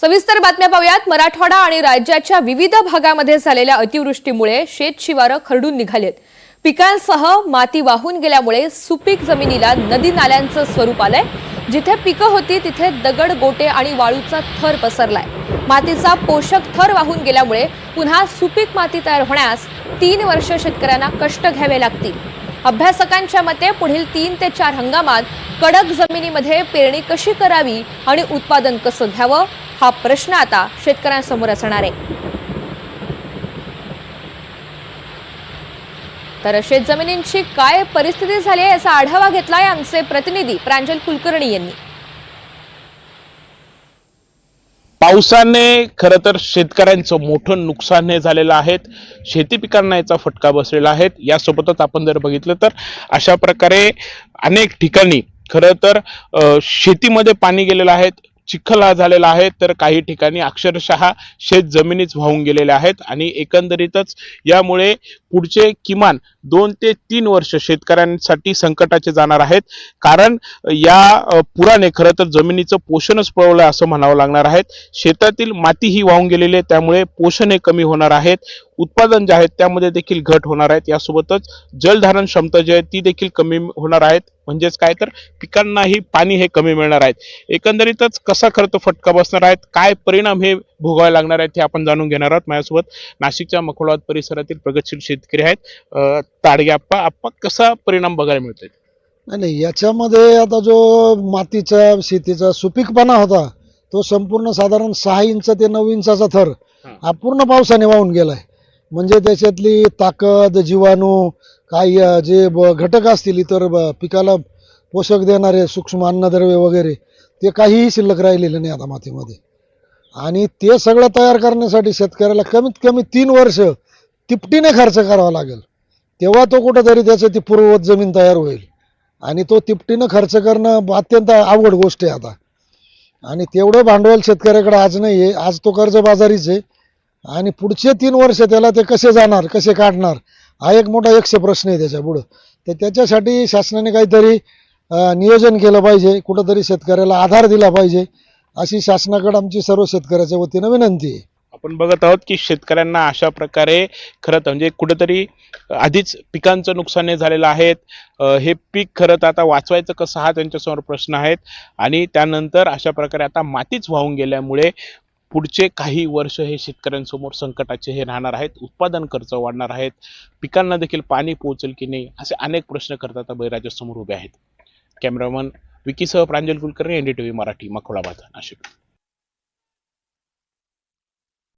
सविस्तर बातम्या पाहूयात. मराठवाडा आणि राज्याच्या विविध भागामध्ये झालेल्या अतिवृष्टीमुळे शेतशिवारं खरडून निघालेत. पिकांसह माती वाहून गेल्यामुळे सुपीक जमिनीला नदी नाल्यांचं स्वरूप आलंय. जिथे पिकं होती तिथे दगड गोटे आणि वाळूचा थर पसरलाय. मातीचा पोषक थर वाहून गेल्यामुळे पुन्हा सुपीक माती तयार होण्यास तीन वर्ष शेतकऱ्यांना कष्ट घ्यावे लागतील. अभ्यासकांच्या मते पुढील तीन ते चार हंगामात कडक जमिनीमध्ये पेरणी कशी करावी आणि उत्पादन कसं घ्यावं हा प्रश्न आता शेतकऱ्यांसमोर असणार आहे. तर शेतजमिनींची काय परिस्थिती झाली आहे याचा आढावा घेतलाय आमचे प्रतिनिधी प्रांजल कुलकर्णी यांनी. पावसाने खरं तर शेतकऱ्यांचं मोठं नुकसान हे झालेलं आहे शेती पिकांना याचा फटका बसलेला आहे. यासोबतच आपण जर बघितलं तर अशा प्रकारे अनेक ठिकाणी खरं तर अं, शेतीमध्ये पाणी गेलेलं आहे. चिखल हा झालेला आहे तर काही ठिकाणी अक्षरशः शेत जमिनीच वाहून गेलेल्या आहेत आणि एकंदरीतच यामुळे पुढचे किमान दोन ते तीन वर्ष शेतकऱ्यांसाठी संकटाचे जाणार आहेत. कारण या पुराने खरं तर जमिनीचं पोषणच पळवलं असं म्हणावं लागणार आहे. शेतातील माती ही वाहून गेलेली आहे त्यामुळे पोषण हे कमी होणार आहेत. उत्पादन जे आहेत त्यामध्ये देखील घट होणार आहेत. यासोबतच जलधारण क्षमता जी आहे ती देखील कमी होणार आहेत. म्हणजेच काय तर पिकांनाही पाणी हे कमी मिळणार आहेत एकंदरीतच कसा खरं तर फटका बसणार आहेत काय परिणाम हे भोगावे लागणार आहेत हे आपण जाणून घेणार आहोत. माझ्यासोबत नाशिकच्या मखोलाद परिसरातील प्रगतशील शेतकरी आहेत ताडगे आप्पा. आप्पा कसा परिणाम बघायला मिळतोय? नाही नाही याच्यामध्ये आता जो मातीचा शेतीचा सुपीकपणा होता तो संपूर्ण साधारण सहा इंच ते नऊ इंचाचा थर. हा पूर्ण पावसाने वाहून गेलाय. म्हणजे त्याच्यातली ताकद जीवाणू काही जे ब- घटक असतील इतर ब- पिकाला पोषक देणारे सूक्ष्म अन्नद्रव्य वगैरे ते काहीही शिल्लक राहिलेलं नाही आता मातीमध्ये. आणि ते सगळं तयार करण्यासाठी शेतकऱ्याला कमीत कमी तीन वर्ष तिपटीने खर्च करावा लागेल. तेव्हा तो कुठंतरी त्याचं ती पूर्ववत जमीन तयार होईल. आणि तो तिपटीनं खर्च करणं अत्यंत अवघड गोष्ट आहे आता. आणि तेवढं भांडवल शेतकऱ्याकडे आज नाही आहे आज तो कर्जबाजारीच आहे. आणि पुढचे तीन वर्ष त्याला ते कसे जाणार कसे काढणार हा एक मोठा एकशे प्रश्न आहे त्याच्या पुढं. तर त्याच्यासाठी शासनाने काहीतरी नियोजन केलं पाहिजे कुठंतरी शेतकऱ्याला आधार दिला पाहिजे अशी शासनाकडे आमची सर्व शेतकऱ्याच्या वतीनं विनंती आहे. आपण बघत आहोत की शेतकऱ्यांना अशा प्रकारे खरं तर म्हणजे कुठेतरी आधीच पिकांचं नुकसान झालेलं आहे. हे पीक खरं तर आता वाचवायचं कसं हा त्यांच्यासमोर प्रश्न आहेत. आणि त्यानंतर अशा प्रकारे आता मातीच वाहून गेल्यामुळे पुढचे काही वर्ष हे शेतकऱ्यांसमोर संकटाचे हे राहणार आहेत उत्पादन खर्च वाढणार आहेत पिकांना देखील पाणी पोहोचेल की नाही असे अनेक प्रश्न करता आता बळीराजासमोर उभे आहेत. कॅमेरामन विकीसह प्रांजल कुलकर्णी एनडीटीव्ही मराठी मखोळाबाद नाशिक.